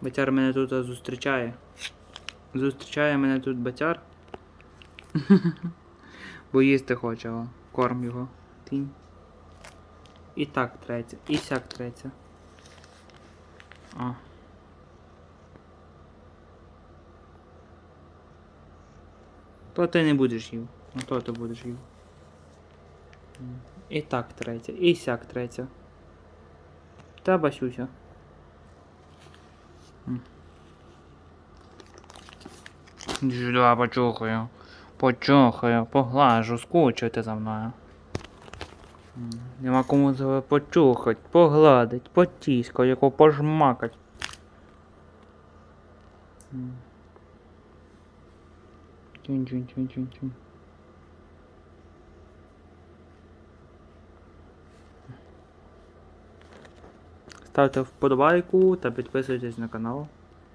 Батяр мене тут зустрічає. Зустрічає мене тут батяр. Бо їсти хоче, о. корм його. Тінь. І так третя, і сяк третя. О. То ти не будеш їв. Ну то ти будеш їв. І так третя, і сяк третя. Та басюся. Сюди почухаю. Почухаю, поглажу, скучуйте за мною. Нема кому тебе почухать, погладить, потіскать, яку пожмакать. Тюнь-тюнь-тюнь-тюнь-тюнь. Ставте вподобайку та підписуйтесь на канал.